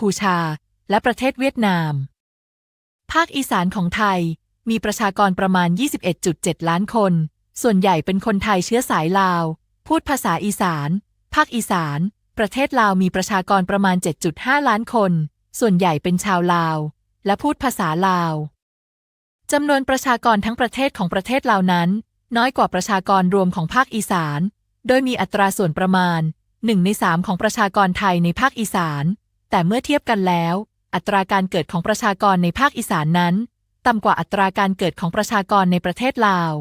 พูชา และประเทศเวียดนาม ภาคอีสานของไทยมีประชากรประมาณ 21.7 ล้านคน ส่วนใหญ่เป็นคนไทยเชื้อสายลาว พูดภาษาอีสาน ภาคอีสาน ประเทศลาวมีประชากรประมาณ 7.5 ล้านคน ส่วนใหญ่เป็นชาวลาว และพูดภาษาลาว จำนวนประชากรทั้งประเทศของประเทศลาวนั้น น้อยกว่าประชากรรวมของภาคอีสาน โดยมีอัตราส่วนประมาณ 1 ใน 3 ของประชากรไทยในภาคอีสาน แต่เมื่อเทียบกันแล้ว อัตราการเกิดของประชากรในภาคอีสานนั้น ต่ำกว่าอัตราการเกิดของประชากรในประเทศลาว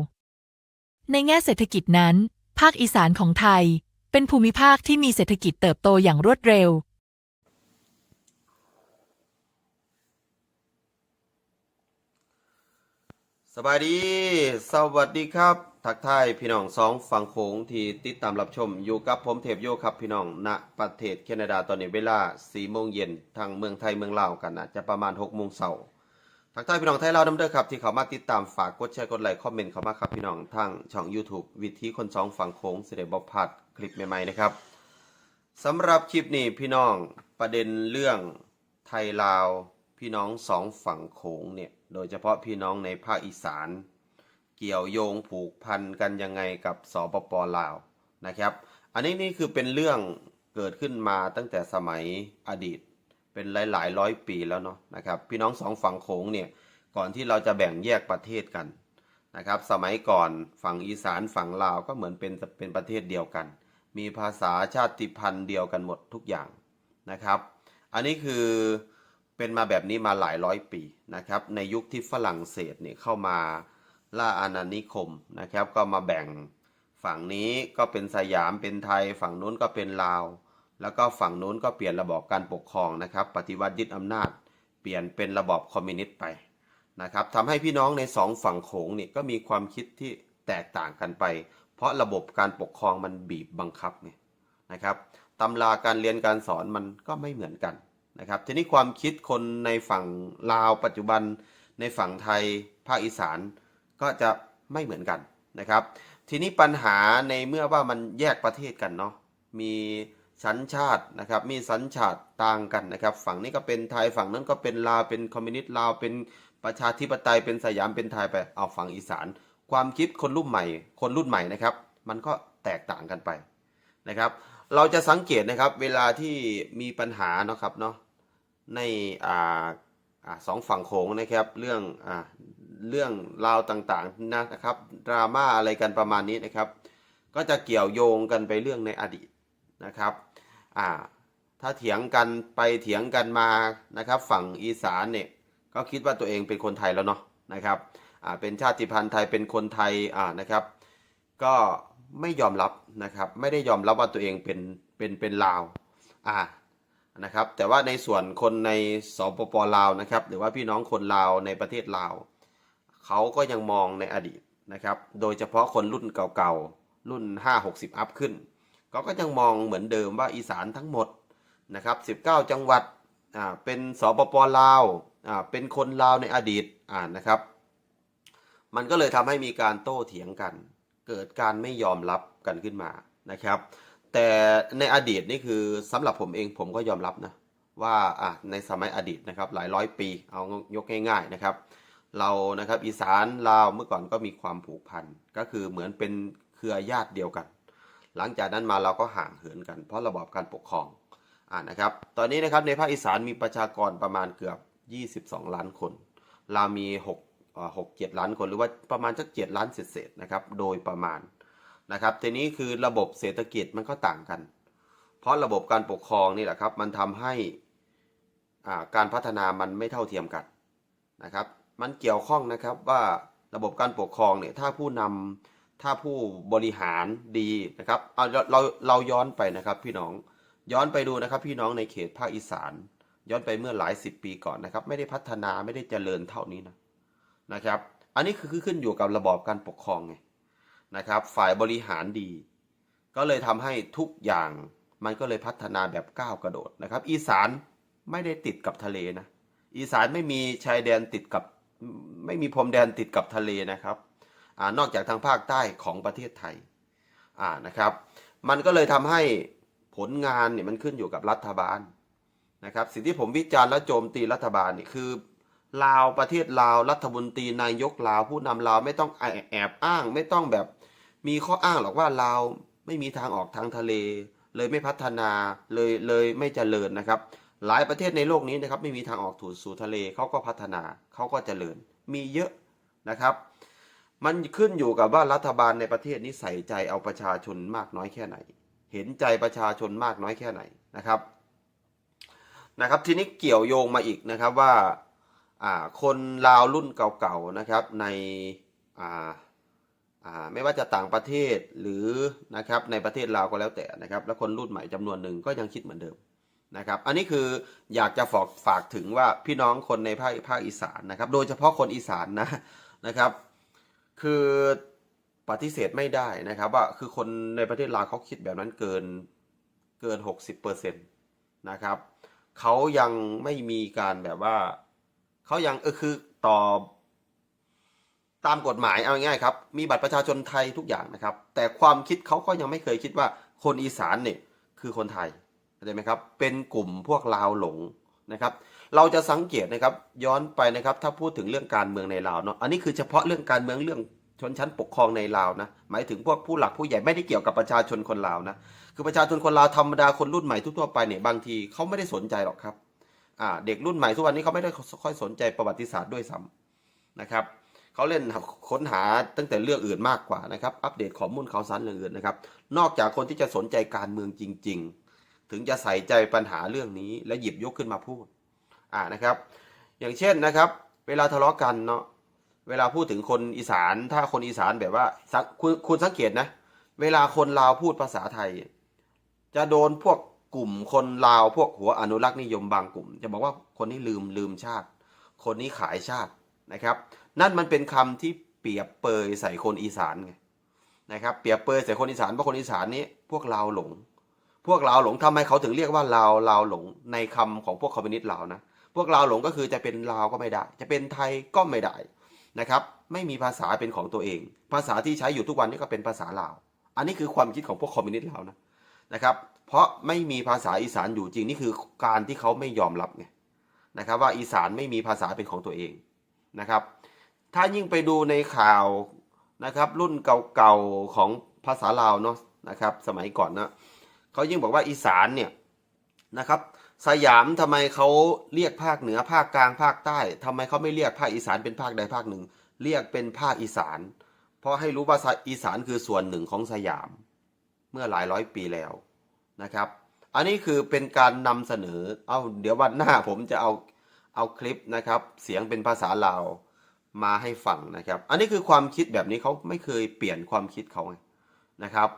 ในแง่เศรษฐกิจนั้น ภาคอีสานของไทย เป็นภูมิภาคที่มีเศรษฐกิจเติบโตอย่างรวดเร็ว สบายดี สวัสดีครับ ทักทายพี่น้องสองฝั่งโขงที่ติดตามรับชมอยู่กับผมเทพโยครับพี่น้องณประเทศแคนาดาตอนนี้เวลา4โมงเย็นทางเมืองไทยเมืองลาวกันนะจะประมาณ6โมงเช้าทักทายพี่น้องไทยลาวน้ำเด้อครับที่เขามาติดตามฝากกดแชร์กดไลค์คอมเมนต์เข้ามาครับพี่น้องทางช่อง YouTube วิธีคนสองฝั่งโขงเสด็จบพลาดคลิปใหม่ๆนะครับสำหรับคลิปนี้พี่น้องประเด็นเรื่องไทยลาวพี่น้องสองฝั่งโขงเนี่ยโดยเฉพาะพี่น้องในภาคอีสาน เกี่ยวโยงผูกพันกันยังไงกับสปปลาวนะครับ อันนี้นี่คือเป็นเรื่องเกิดขึ้นมาตั้งแต่สมัยอดีต เป็นหลายหลายๆร้อยปีแล้วเนาะนะครับพี่น้องสองฝั่งโขงเนี่ยก่อนที่เราจะแบ่งแยกประเทศกันนะครับสมัยก่อนฝั่งอีสานฝั่งลาวก็เหมือนเป็นเป็นประเทศเดียวกัน มีภาษาชาติพันธุ์เดียวกันหมดทุกอย่างนะครับ อันนี้คือเป็นมาแบบนี้มาหลายร้อยปีนะครับในยุคที่ฝรั่งเศสเนี่ยเข้ามา ล่าอาณานิคมนะครับ ก็มาแบ่งฝั่งนี้ก็เป็นสยามเป็นไทย ฝั่งนู้นก็เป็นลาว แล้วก็ฝั่งนู้นก็เปลี่ยนระบอบการปกครองนะครับ ปฏิวัติยึดอำนาจ เปลี่ยนเป็นระบอบคอมมิวนิสต์ไปนะครับทำให้พี่น้องในสองฝั่งโขงเนี่ยก็มีความคิดที่แตกต่างกันไป เพราะระบบการปกครองมันบีบบังคับไงนะครับตำราการเรียนการสอนมันก็ไม่เหมือนกันนะครับทีนี้ความคิดคนในฝั่งลาวปัจจุบันในฝั่งไทยภาคอีสาน ก็จะไม่เหมือนกันนะครับ ทีนี้ปัญหาในเมื่อว่ามันแยกประเทศกันเนาะมีสัญชาตินะครับมีสัญชาติต่างกันนะครับ ฝั่งนี้ก็เป็นไทยฝั่งนั้นก็เป็นลาวเป็นคอมมิวนิสต์ลาวเป็นประชาธิปไตยเป็นสยามเป็นไทยไปเอาฝั่งอีสาน ความคิดคนรุ่นใหม่ คนรุ่นใหม่นะครับ มันก็แตกต่างกันไปนะครับ เราจะสังเกตนะครับเวลาที่มีปัญหาเนาะครับเนาะในอ่าสองฝั่งโขงนะครับ เรื่องอ่า เรื่องราวต่างๆนะครับดราม่าอะไรกันประมาณนี้นะครับ ก็จะเกี่ยวโยงกันไปเรื่องในอดีตนะครับอ่าถ้าเถียงกันไปเถียงกันมานะครับ ฝั่งอีสานเนี่ยก็คิดว่าตัวเองเป็นคนไทยแล้วเนาะนะครับอ่าเป็นชาติพันธุ์ไทยเป็นคนไทยอ่านะครับ ก็ไม่ยอมรับนะครับ ไม่ได้ยอมรับว่าตัวเองเป็นเป็นเป็นลาวอ่านะครับแต่ว่าในส่วนคนในสปปลาวนะครับ หรือว่าพี่น้องคนลาวในประเทศลาว เขาก็ยังมองในอดีตนะครับ โดยเฉพาะคนรุ่นเก่าๆ รุ่น 5-60 อัพขึ้น เขาก็ยังมองเหมือนเดิมว่าอีสานทั้งหมดนะครับ 19 จังหวัดอ่าเป็นสปปลาวอ่าเป็นคนลาวในอดีตอ่านะครับ มันก็เลยทำให้มีการโต้เถียงกัน เกิดการไม่ยอมรับกันขึ้นมานะครับ แต่ในอดีตนี่คือสำหรับผมเองผมก็ยอมรับนะว่าอะในสมัยอดีตนะครับหลายร้อยปีเอายกง่าย ๆนะครับ เรานะครับอีสานลาวเมื่อก่อนก็มีความผูกพันก็คือเหมือนเป็นเครือญาติเดียวกัน หลังจากนั้นมาเราก็ห่างเหินกัน เพราะระบอบการปกครองอ่านะครับตอนนี้นะครับในภาคอีสานมีประชากรประมาณเกือบ 22 ล้านคนลาวมี6เอ่อ6 7ล้านคนหรือว่าประมาณสัก7ล้านเศษนะครับโดยประมาณนะครับทีนี้คือระบบเศรษฐกิจมันก็ต่างกัน เพราะระบบการปกครองนี่แหละครับมันทำให้การพัฒนามันไม่เท่าเทียมกันนะครับ มันเกี่ยวข้องนะครับว่าระบบการปกครองเนี่ยถ้าผู้นำถ้าผู้บริหารดีนะครับเอาเราเราย้อนไปนะครับพี่น้องย้อนไปดูนะครับ พี่น้องในเขตภาคอีสาน ย้อนไปเมื่อหลายสิบปีก่อนนะครับ ไม่ได้พัฒนาไม่ได้เจริญเท่านี้นะนะครับ อันนี้คือขึ้นอยู่กับระบอบการปกครองไงนะครับ ฝ่ายบริหารดี ก็เลยทำให้ทุกอย่างมันก็เลยพัฒนาแบบก้าวกระโดดนะครับ อีสานไม่ได้ติดกับทะเลนะอีสานไม่มีชายแดนติดกับ ไม่มีพรมแดนติดกับทะเลนะครับอนอกจากทางภาคใต้ของประเทศไทยนะครับ มันก็เลยทำให้ผลงานเนี่ยมันขึ้นอยู่กับรัฐบาลนะครับ สิ่งที่ผมวิจารณ์และโจมตีรัฐบาลนี่คือลาวประเทศลาวรัฐมนตรีนายกลาวผู้นำลาวไม่ต้องแอบอ้าง ไม่ต้องแบบมีข้ออ้างหรอกว่าลาวไม่มีทางออกทางทะเล เลยไม่พัฒนาเลยเลยไม่เจริญนะครับ หลายประเทศในโลกนี้นะครับไม่มีทางออกถูสู่ทะเลเขาก็พัฒนาเขาก็เจริญ มีเยอะนะครับ มันขึ้นอยู่กับว่ารัฐบาลในประเทศนี้ใส่ใจเอาประชาชนมากน้อยแค่ไหน เห็นใจประชาชนมากน้อยแค่ไหนนะครับนะครับ ทีนี้เกี่ยวโยงมาอีกนะครับว่าคนลาวรุ่นเก่าๆนะครับในไม่ว่าจะต่างประเทศหรือนะครับในประเทศลาวก็แล้วแต่นะครับ แล้วคนรุ่นใหม่จำนวนหนึ่งก็ยังคิดเหมือนเดิม นะครับ อันนี้คืออยากจะฝากฝากถึงว่าพี่น้องคนในภาคภาคอีสานนะครับ โดยเฉพาะคนอีสานนะนะครับ คือปฏิเสธไม่ได้นะครับว่าคือคนในประเทศลาวเขาคิดแบบนั้นเกินเกิน 60%นะครับเขายังไม่มีการแบบว่าเขายังเออคือต่อตามกฎหมายเอาง่ายครับ มีบัตรประชาชนไทยทุกอย่างนะครับ แต่ความคิดเขาก็ยังไม่เคยคิดว่าคนอีสานเนี่ยคือคนไทย เข้าใจไหมครับ เป็นกลุ่มพวกลาวหลงนะครับ เราจะสังเกตนะครับย้อนไปนะครับ ถ้าพูดถึงเรื่องการเมืองในลาวเนาะอันนี้คือเฉพาะเรื่องการเมืองเรื่องชนชั้นปกครองในลาวนะหมายถึงพวกผู้หลักผู้ใหญ่ไม่ได้เกี่ยวกับประชาชนคนลาวนะคือประชาชนคนลาวธรรมดาคนรุ่นใหม่ทั่วไปเนี่ยบางทีเขาไม่ได้สนใจหรอกครับอ่าเด็กรุ่นใหม่ทุกวันนี้เขาไม่ได้ค่อยสนใจประวัติศาสตร์ด้วยซ้ำนะครับเขาเล่นค้นหาตั้งแต่เรื่องอื่นมากกว่านะครับ อัปเดตข้อมูลข่าวสารเรื่องอื่นนะครับ นอกจากคนที่จะสนใจการเมืองจริง ๆ ถึงจะใส่ใจปัญหาเรื่องนี้ และหยิบยกขึ้นมาพูดอ่านะครับ อย่างเช่นนะครับ เวลาทะเลาะกันเนาะเวลาพูดถึงคนอีสาน ถ้าคนอีสานแบบว่าคุณคุณสังเกตนะ เวลาคนลาวพูดภาษาไทย จะโดนพวกกลุ่มคนลาวพวกหัวอนุรักษ์นิยมบางกลุ่ม จะบอกว่าคนนี้ลืมลืมชาติ คนนี้ขายชาตินะครับ นั่นมันเป็นคำที่เปรียบเปยใส่คนอีสานไงนะครับ เปรียบเปยใส่คนอีสานเพราะคนอีสานนี้พวกลาวหลง พวกลาวหลงทำไมเขาถึงเรียกว่าลาวลาวหลงในคำของพวกคอมมิวนิสต์ลาวนะพวกลาวหลงก็คือจะเป็นลาวก็ไม่ได้ จะเป็นไทยก็ไม่ได้นะครับ ไม่มีภาษาเป็นของตัวเอง ภาษาที่ใช้อยู่ทุกวันนี้ก็เป็นภาษาลาว อันนี้คือความคิดของพวกคอมมิวนิสต์ลาวนะนะครับ เพราะไม่มีภาษาอีสานอยู่จริงนี่คือการที่เขาไม่ยอมรับไงนะครับว่าอีสานไม่มีภาษาเป็นของตัวเองนะครับ ถ้ายิ่งไปดูในข่าวนะครับรุ่นเก่าๆของภาษาลาวเนาะนะครับ สมัยก่อนนะ เขายิ่งบอกว่าอีสานเนี่ยนะครับ สยามทำไมเขาเรียกภาคเหนือภาคกลางภาคใต้ทำไมเขาไม่เรียกภาคอีสานเป็นภาคใดภาคหนึ่ง เรียกเป็นภาคอีสาน เพราะให้รู้ว่าอีสานคือส่วนหนึ่งของสยาม เมื่อหลายร้อยปีแล้วนะครับ อันนี้คือเป็นการนำเสนอเอาเดี๋ยววันหน้าผมจะเอาเอาคลิปนะครับ เสียงเป็นภาษาลาวมาให้ฟังนะครับ อันนี้คือความคิดแบบนี้เขาไม่เคยเปลี่ยนความคิดเขานะครับ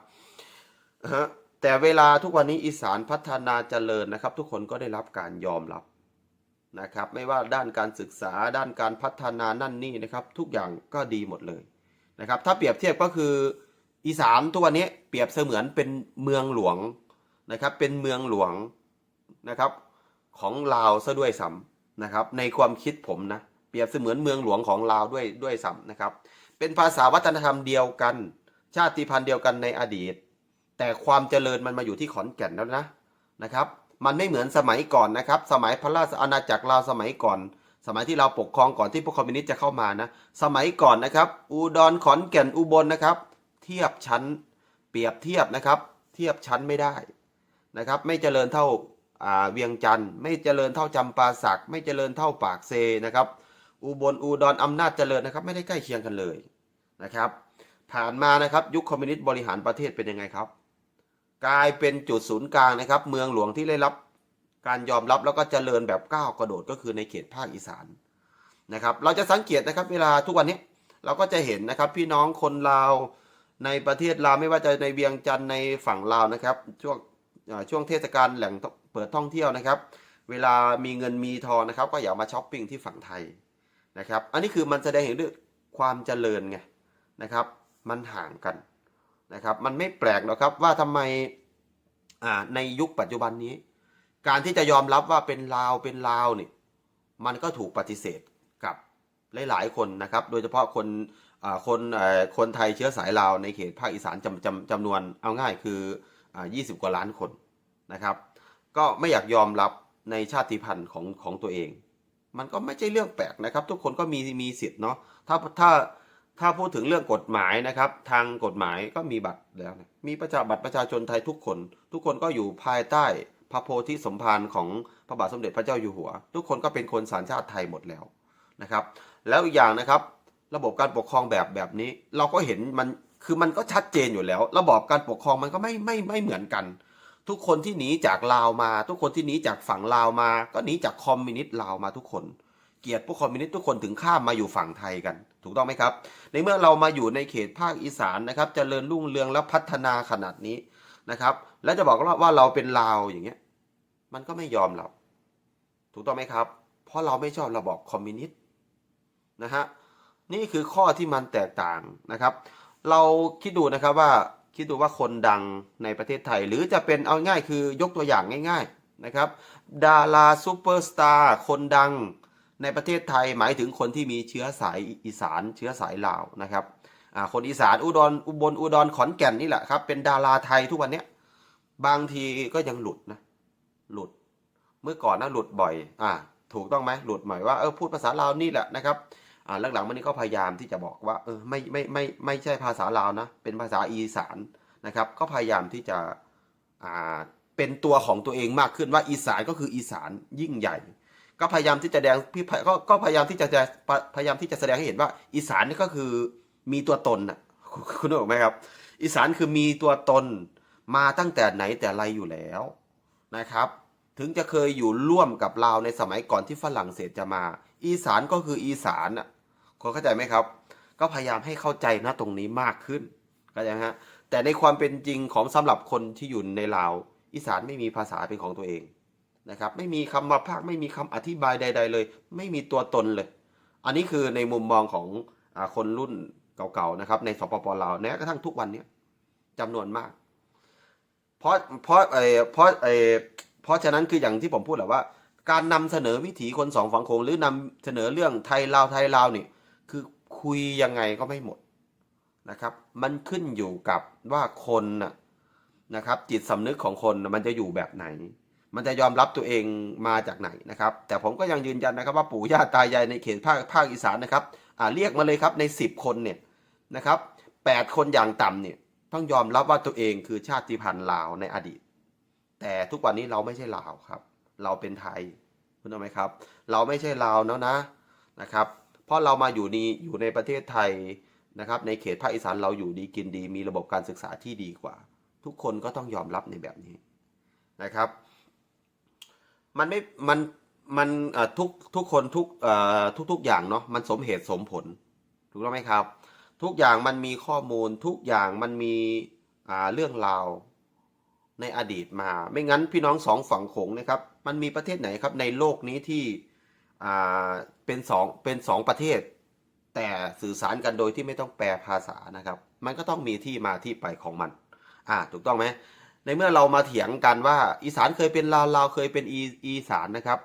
ฮะ แต่เวลาทุกวันนี้อีสานพัฒนาเจริญนะครับ ทุกคนก็ได้รับการยอมรับนะครับ ไม่ว่าด้านการศึกษาด้านการพัฒนานั่นนี่นะครับ ทุกอย่างก็ดีหมดเลยนะครับ ถ้าเปรียบเทียบก็คืออีสานทุกวันนี้เปรียบเสมือนเป็นเมืองหลวงนะครับ เป็นเมืองหลวงนะครับของลาวซะด้วยซ้ำนะครับ ในความคิดผมนะเปรียบเสมือนเมืองหลวงของลาวด้วยด้วยซ้ำนะครับ เป็นภาษาวัฒนธรรมเดียวกัน ชาติพันธุ์เดียวกันในอดีต แต่ความเจริญมันมาอยู่ที่ขอนแก่นแล้วนะนะครับ มันไม่เหมือนสมัยก่อนนะครับ สมัยพระราชอาณาจักรลาวสมัยก่อน สมัยที่เราปกครองก่อนที่พวกคอมมิวนิสต์จะเข้ามานะ สมัยก่อนนะครับ อุดรขอนแก่นอุบลนะครับ เทียบชั้นเปรียบเทียบนะครับ เทียบชั้นไม่ได้นะครับ ไม่เจริญเท่าอ่าเวียงจันทร์ไม่เจริญเท่าจำปาสักไม่เจริญเท่าปากเซนะครับ อุบลอุดรอำนาจเจริญนะครับ ไม่ได้ใกล้เคียงกันเลยนะครับ ผ่านมานะครับ ยุคคอมมิวนิสต์บริหารประเทศเป็นยังไงครับ กลายเป็นจุดศูนย์กลางนะครับ เมืองหลวงที่ได้รับการยอมรับแล้วก็เจริญแบบก้าวกระโดดก็คือในเขตภาคอีสานนะครับ เราจะสังเกตนะครับ เวลาทุกวันนี้เราก็จะเห็นนะครับพี่น้องคนลาวในประเทศลาวไม่ว่าจะในเวียงจันทร์ในฝั่งลาวนะครับ ช่วงช่วงเทศกาลแหล่งเปิดท่องเที่ยวนะครับ เวลามีเงินมีทองนะครับ ก็อยากมาช้อปปิ้งที่ฝั่งไทยนะครับ อันนี้คือมันแสดงเห็นด้วยความเจริญไงนะครับ มันห่างกัน นะครับมันไม่แปลกหรอกครับว่าทำไมในยุคปัจจุบันนี้ การที่จะยอมรับว่าเป็นลาวเป็นลาวเนี่ยมันก็ถูกปฏิเสธกับหลายๆคนนะครับ โดยเฉพาะคนคนคนไทยเชื้อสายลาวในเขตภาคอีสานจำจำจำนวนเอาง่ายคือ20 กว่าล้านคนนะครับ ก็ไม่อยากยอมรับในชาติพันธุ์ของของตัวเอง มันก็ไม่ใช่เรื่องแปลกนะครับ ทุกคนก็มีมีสิทธิ์เนาะถ้าถ้า ถ้าพูดถึงเรื่องกฎหมายนะครับ ทางกฎหมายก็มีบัตรแล้วนะมีประชาบัตรประชาชนไทยทุกคน ทุกคนก็อยู่ภายใต้พระโพธิสมภารของพระบาทสมเด็จพระเจ้าอยู่หัว ทุกคนก็เป็นคนสัญชาติไทยหมดแล้วนะครับ แล้วอีกอย่างนะครับ ระบบการปกครองแบบแบบนี้ เราก็เห็นมันคือมันก็ชัดเจนอยู่แล้ว ระบบการปกครองมันก็ไม่ไม่ไม่เหมือนกัน ทุกคนที่หนีจากลาวมา ทุกคนที่หนีจากฝั่งลาวมา ก็หนีจากคอมมิวนิสต์ลาวมาทุกคน เกียดพวกคอมมิวนิสต์ทุกคนถึงข้ามมาอยู่ฝั่งไทยกัน ถูกต้องไหมครับ ในเมื่อเรามาอยู่ในเขตภาคอีสานนะครับจเจริญรุ่งเรืองและพัฒนาขนาดนี้นะครับ แล้วจะบอกว่าว่าเราเป็นลาวอย่างเงี้ยมันก็ไม่ยอมเราถูกต้องไหมครับ เพราะเราไม่ชอบระบอบคอมมิวนิสต์นะฮะนี่คือข้อที่มันแตกต่างนะครับ เราคิดดูนะครับว่าคิดดูว่าคนดังในประเทศไทย หรือจะเป็นเอาง่ายคือยกตัวอย่างง่าย ๆนะครับ ดาราซูเปอร์สตาร์คนดัง ในประเทศไทยหมายถึงคนที่มีเชื้อสายอีสานเชื้อสายลาวนะครับคนอีสานอุดรอุบลอุดรขอนแก่นนี่แหละครับ เป็นดาราไทยทุกวันเนี้ยบางทีก็ยังหลุดนะหลุด เมื่อก่อนนะหลุดบ่อยอ่าถูกต้องไหมหลุดหมายว่าเออพูดภาษาลาวนี่แหละนะครับอ่าหลังๆมานี้ก็พยายามที่จะบอกว่าเออไม่ไม่ไม่ไม่ใช่ภาษาลาวนะ เป็นภาษาอีสานนะครับ ก็พยายามที่จะอ่าเป็นตัวของตัวเองมากขึ้นว่าอีสานก็คืออีสานยิ่งใหญ่ ก็พยายามที่จะแสดงพี่ก็ก็พยายามที่จะจะพยายามที่จะแสดงให้เห็นว่า อีสานนี่ก็คือมีตัวตนน่ะคุณคุณนึกออกไหมครับ อีสานคือมีตัวตนมาตั้งแต่ไหนแต่ไรอยู่แล้วนะครับ ถึงจะเคยอยู่ร่วมกับลาวในสมัยก่อนที่ฝรั่งเศสจะมา อีสานก็คืออีสานอะคนเข้าใจไหมครับ ก็พยายามให้เข้าใจนะตรงนี้มากขึ้นเข้าใจฮะแต่ในความเป็นจริงของสำหรับคนที่อยู่ในลาว อีสานไม่มีภาษาเป็นของตัวเอง นะครับไม่มีคำมาพากไม่มีคำอธิบายใด ๆ เลย ไม่มีตัวตนเลย อันนี้คือในมุมมองของอคนรุ่นเก่าๆนะครับในสปปลาวแม้กระทั่งทุกวันนี้จำนวนมาก เพราะเพราะเออเพราะเออเพราะฉะนั้นคืออย่างที่ผมพูดแหละว่า การนำเสนอวิถีคนสองฝั่งโขงหรือนำเสนอเรื่องไทยลาวไทยลาวนี่คือคุยยังไงก็ไม่หมดนะครับ มันขึ้นอยู่กับว่าคนนะครับจิตสำนึกของคนมันจะอยู่แบบไหน มันจะยอมรับตัวเองมาจากไหนนะครับ แต่ผมก็ยังยืนยันนะครับว่าปู่ย่าตายายในเขตภาคภาคอีสานนะครับอ่าเรียกมาเลยครับในสิบคนเนี่ยนะครับแปดคนอย่างต่ำเนี่ยต้องยอมรับว่าตัวเองคือชาติพันธุ์ลาวในอดีต แต่ทุกวันนี้เราไม่ใช่ลาวครับ เราเป็นไทยคุณรู้ไหมครับ เราไม่ใช่ลาวแล้วนะนะครับ เพราะเรามาอยู่นี่อยู่ในประเทศไทยนะครับในเขตภาคอีสานเราอยู่ดีกินดี มีระบบการศึกษาที่ดีกว่า ทุกคนก็ต้องยอมรับในแบบนี้นะครับ มันไม่มันมันทุกทุกคนทุกทุกทุกอย่างเนาะมันสมเหตุสมผลถูกต้องไหมครับ ทุกอย่างมันมีข้อมูลทุกอย่างมันมีเรื่องราวในอดีตมา ไม่งั้นพี่น้องสองฝั่งโขงนะครับ มันมีประเทศไหนครับในโลกนี้ที่เป็นสองเป็นสองประเทศ แต่สื่อสารกันโดยที่ไม่ต้องแปลภาษานะครับ มันก็ต้องมีที่มาที่ไปของมัน อ่าถูกต้องไหม ในเมื่อเรามาเถียงกันว่า อีสานเคยเป็นลาวลาวเคยเป็นอีอีสานนะครับ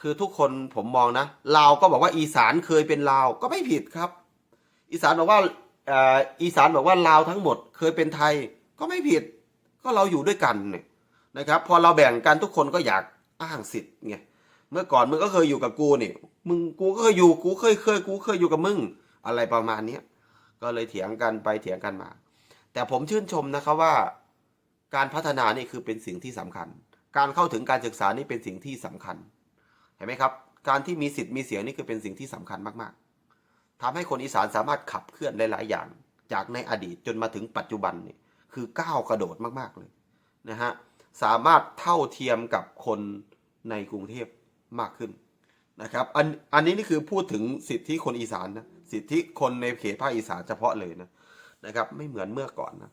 คือทุกคนผมมองนะลาวก็บอกว่าอีสานเคยเป็นลาวก็ไม่ผิดครับ อีสานบอกว่าอ่ออีสานบอกว่าลาวทั้งหมด เคยเป็นไทยก็ไม่ผิด ก็เราอยู่ด้วยกันเนี่ยนะครับ พอเราแบ่งกันทุกคนก็อยากอ้างสิทธิ์ไงเมื่อก่อนมึงก็เคยอยู่กับกูเนี่ยมึงกูก็เคยอยู่กูเคยเคยกูเคยอยู่กับมึงอะไรประมาณเนี้ยก็เลยเถียงกันไปเถียงกันมา แต่ผมชื่นชมนะครับว่า การพัฒนานี่คือเป็นสิ่งที่สำคัญ การเข้าถึงการศึกษานี่เป็นสิ่งที่สำคัญ เห็นไหมครับ การที่มีสิทธิ์มีเสียงนี่คือเป็นสิ่งที่สำคัญมากๆทำให้คนอีสานสามารถขับเคลื่อนได้หลายอย่าง จากในอดีตจนมาถึงปัจจุบันนี่คือก้าวกระโดดมากๆเลยนะฮะ สามารถเท่าเทียมกับคนในกรุงเทพมากขึ้นนะครับ อันอันนี้นี่คือพูดถึงสิทธิคนอีสานนะ สิทธิคนในเขตภาคอีสานเฉพาะเลยนะนะครับ ไม่เหมือนเมื่อก่อนนะ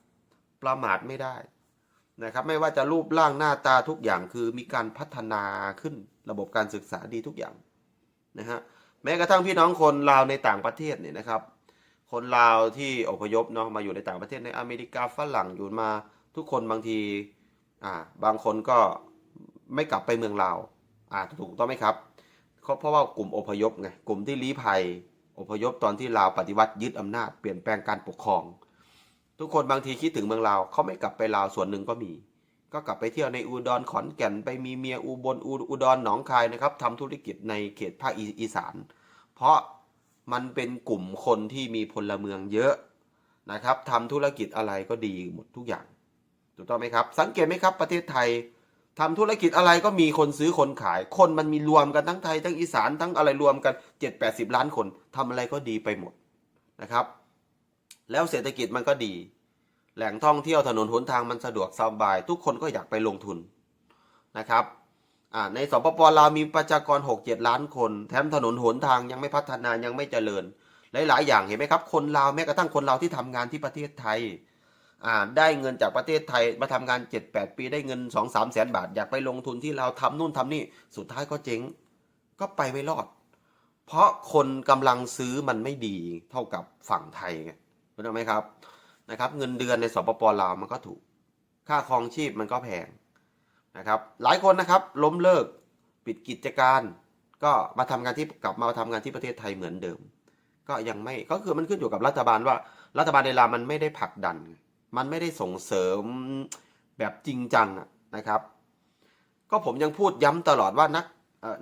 ประมาทไม่ได้ นะครับไม่ว่าจะรูปร่างหน้าตาทุกอย่างคือมีการพัฒนาขึ้นระบบการศึกษาดีทุกอย่างนะฮะแม้กระทั่งพี่น้องคนลาวในต่างประเทศเนี่ยนะครับ คนลาวที่อพยพเนาะมาอยู่ในต่างประเทศในอเมริกาฝรั่งอยู่มาทุกคนบางทีอ่าบางคนก็ไม่กลับไปเมืองลาวอ่าถูกต้องไหมครับเพราะเพราะว่ากลุ่มอพยพไงกลุ่มที่ลี้ภัยอพยพตอนที่ลาวปฏิวัติยึดอำนาจเปลี่ยนแปลงการปกครอง ทุกคนบางทีคิดถึงเมืองลาวเขาไม่กลับไปลาวส่วนหนึ่งก็มี ก็กลับไปเที่ยวในอุดรขอนแก่นไปมีเมียอุบลอุอุดรหนองคายนะครับทำธุรกิจในเขตภาคอีสาน เพราะมันเป็นกลุ่มคนที่มีพลเมืองเยอะนะครับทำธุรกิจอะไรก็ดีหมดทุกอย่างถูกต้องไหมครับ สังเกตไหมครับประเทศไทยทำธุรกิจอะไรก็มีคนซื้อคนขาย คนมันมีรวมกันทั้งไทยทั้งอีสานทั้งอะไรรวมกัน 7 8 0 ล้านคนทำอะไรก็ดีไปหมดนะครับ แล้วเศรษฐกิจมันก็ดี แหล่งท่องเที่ยวถนนหนทางมันสะดวกสบาย ทุกคนก็อยากไปลงทุนนะครับในสปปลาวมีประชากร 6-7 ล้านคน แถมถนนหนทางยังไม่พัฒนายังไม่เจริญ หลาย ๆ อย่างเห็นไหมครับ คนลาวแม้กระทั่งคนลาวที่ทำงานที่ประเทศไทยได้เงินจากประเทศไทยมาทำงาน 7-8 ปีได้เงิน 2-3 แสนบาท อยากไปลงทุนที่เราวทำนู่นทำนี่สุดท้ายก็เจ๊ง ก็ไปไม่รอด เพราะคนกำลังซื้อมันไม่ดีเท่ากับฝั่งไทยไง เข้าใจไหมครับนะครับ เงินเดือนในสปปลาวมันก็ถูก ค่าครองชีพมันก็แพงนะครับ หลายคนนะครับล้มเลิกปิดกิจการ ก็มาทำงานที่กลับมาทำงานที่ประเทศไทยเหมือนเดิม ก็ยังไม่ก็คือมันขึ้นอยู่กับรัฐบาลว่า รัฐบาลในลาวมันไม่ได้ผลักดัน มันไม่ได้ส่งเสริมแบบจริงจังนะครับ ก็ผมยังพูดย้ำตลอดว่านัก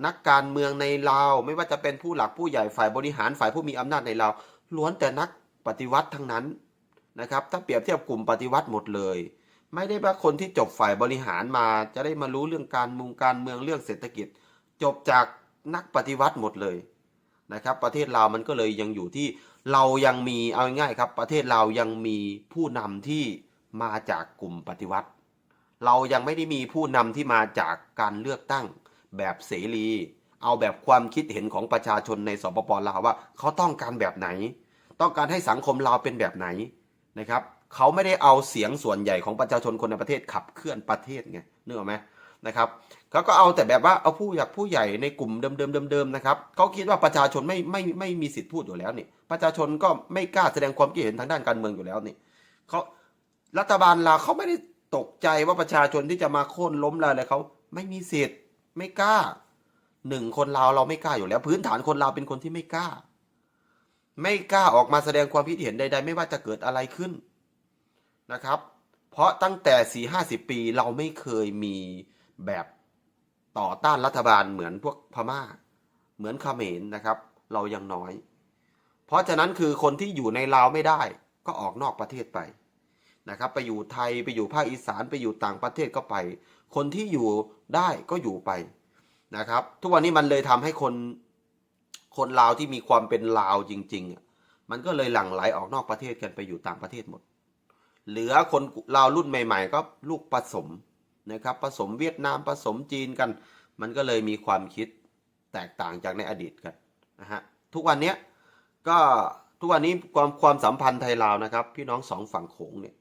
นักการเมืองในลาวไม่ว่าจะเป็นผู้หลักผู้ใหญ่ฝ่ายบริหารฝ่ายผู้มีอำนาจในลาวล้วนแต่นัก ปฏิวัติทั้งนั้นนะครับ ถ้าเปรียบเทียบกลุ่มปฏิวัติหมดเลย ไม่ได้ว่าคนที่จบฝ่ายบริหารมาจะได้มารู้เรื่องการมุงการเมืองเรื่องเศรษฐกิจ จบจากนักปฏิวัติหมดเลยนะครับ ประเทศลาวมันก็เลยยังอยู่ที่เรายังมีเอาง่ายครับ ประเทศเรายังมีผู้นำที่มาจากกลุ่มปฏิวัติ เรายังไม่ได้มีผู้นำที่มาจากการเลือกตั้งแบบเสรี เอาแบบความคิดเห็นของประชาชนในสปปลาวว่าเขาต้องการแบบไหน ต้องการให้สังคมเราวเป็นแบบไหนนะครับเขาไม่ได้เอาเสียงส่วนใหญ่ของประชาชนคนในประเทศขับเคลื่อนประเทศไงนึกออกไหมนะครับเขาก็เอาแต่แบบว่าเอาผู้อยากผู้ใหญ่ในกลุ่มเดิมๆเดิมๆนะครับเขาคิดว่าประชาชนไม่ไม่ไม่มีสิทธิ์พูดอยู่แล้วนี่ประชาชนก็ไม่กล้าแสดงความคิดเห็นทางด้านการเมืองอยู่แล้วนี่เขารัฐบาลลาวเขาไม่ได้ตกใจว่าประชาชนที่จะมาโค่นล้มเราอะไรเขาไม่มีสิทธิ์ไม่กล้าหนึ่งคนลาวเราไม่กล้าอยู่แล้ว พื้นฐานคนลาวเป็นคนที่ไม่กล้า ไม่กล้าออกมาแสดงความคิดเห็นใด ๆ ไม่ว่าจะเกิดอะไรขึ้นนะครับ เพราะตั้งแต่สี่ห้าสิบปีเราไม่เคยมีแบบต่อต้านรัฐบาลเหมือนพวกพม่า เหมือนเขมรนะครับ เรายังน้อย เพราะฉะนั้นคือคนที่อยู่ในลาวไม่ได้ก็ออกนอกประเทศไปนะครับ ไปอยู่ไทยไปอยู่ภาคอีสานไปอยู่ต่างประเทศก็ไป คนที่อยู่ได้ก็อยู่ไปนะครับ ทุกวันนี้มันเลยทำให้คน คนลาวที่มีความเป็นลาวจริงๆ มันก็เลยหลั่งไหลออกนอกประเทศกันไปอยู่ต่างประเทศหมด เหลือคนลาวรุ่นใหม่ ๆ ก็ลูกผสมนะครับผสมเวียดนามผสมจีนกัน มันก็เลยมีความคิดแตกต่างจากในอดีตกันนะฮะทุกวันนี้ก็ทุกวันนี้ความความสัมพันธ์ไทยลาวนะครับ พี่น้องสองฝั่งโขงเนี่ย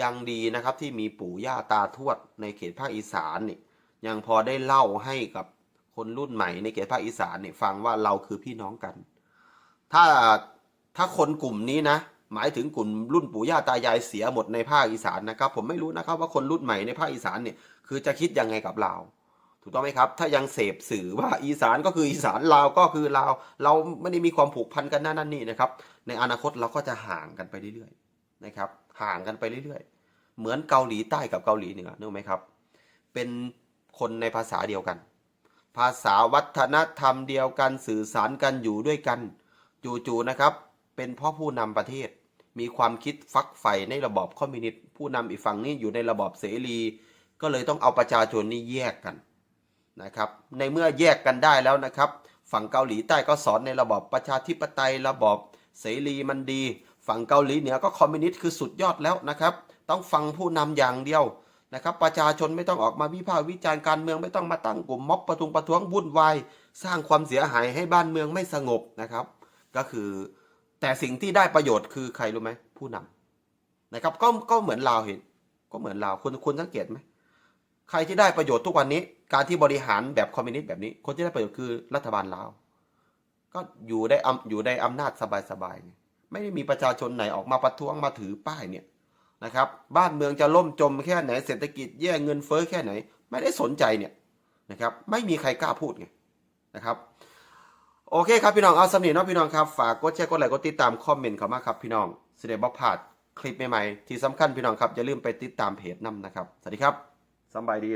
ยังดีนะครับที่มีปู่ย่าตาทวดในเขตภาคอีสานนี่ยังพอได้เล่าให้กับ คนรุ่นใหม่ในเขตภาคอีสานเนี่ยฟังว่าเราคือพี่น้องกัน ถ้าถ้าคนกลุ่มนี้นะ หมายถึงกลุ่มรุ่นปู่ย่าตายายเสียหมดในภาคอีสานนะครับ ผมไม่รู้นะครับว่าคนรุ่นใหม่ในภาคอีสานเนี่ยคือจะคิดยังไงกับเราถูกต้องไหมครับ ถ้ายังเสพสื่อว่าอีสานก็คืออีสานลาวก็คือลาว เราไม่ได้มีความผูกพันกันนั่นนั่นนี่นะครับ ในอนาคตเราก็จะห่างกันไปเรื่อยๆนะครับ ห่างกันไปเรื่อยๆ เหมือนเกาหลีใต้กับเกาหลีเหนือนึกไหมครับ เป็นคนในภาษาเดียวกัน ภาษาวัฒนธรรมเดียวกันสื่อสารกันอยู่ด้วยกัน จู่ๆนะครับ เป็นเพ่อผู้นำประเทศ มีความคิดฟักใฝ่ในระบอบคอมมิวนิสต์ผู้นำอีกฝั่งนี้อยู่ในระบอบเสรี ก็เลยต้องเอาประชาชนนี่แยกกันนะครับ ในเมื่อแยกกันได้แล้วนะครับ ฝั่งเกาหลีใต้ก็สอนในระบอบประชาธิปไตยระบอบเสรีมันดี ฝั่งเกาหลีเหนือก็คอมมิวนิสต์คือสุดยอดแล้วนะครับ ต้องฟังผู้นำอย่างเดียว นะครับประชาชนไม่ต้องออกมาวิพากษ์วิจารณ์การเมืองไม่ต้องมาตั้งกลุ่มม็อบประทุงประท้วงวุ่นวายสร้างความเสียหายให้บ้านเมืองไม่สงบนะครับ ก็คือแต่สิ่งที่ได้ประโยชน์คือใครรู้ไหมผู้นำนะครับก็ก็เหมือนลาวเห็น ก็เหมือนลาวคุณคุณสังเกตไหมใครที่ได้ประโยชน์ทุกวันนี้ การที่บริหารแบบคอมมิวนิสต์แบบนี้ คนที่ได้ประโยชน์คือรัฐบาลลาว ก็อยู่ได้อำอยู่ในอำนาจสบายๆไม่ได้มีประชาชนไหนออกมาประท้วงมาถือป้ายเนี่ย นะครับ บ้านเมืองจะล่มจมแค่ไหนเศรษฐกิจแย่เงินเฟ้อแค่ไหน ไม่ได้สนใจเนี่ยนะครับไม่มีใครกล้าพูดไงนะครับโอเคครับพี่น้องเอาสำเนียงเนาะพี่น้องครับฝากกดแชร์กดไลค์กดติดตามคอมเมนต์เข้ามาครับพี่น้องเสด็จบอกผาดคลิปใหม่ๆที่สำคัญพี่น้องครับอย่าลืมไปติดตามเพจนํนะครับสวัสดีครับสบายดี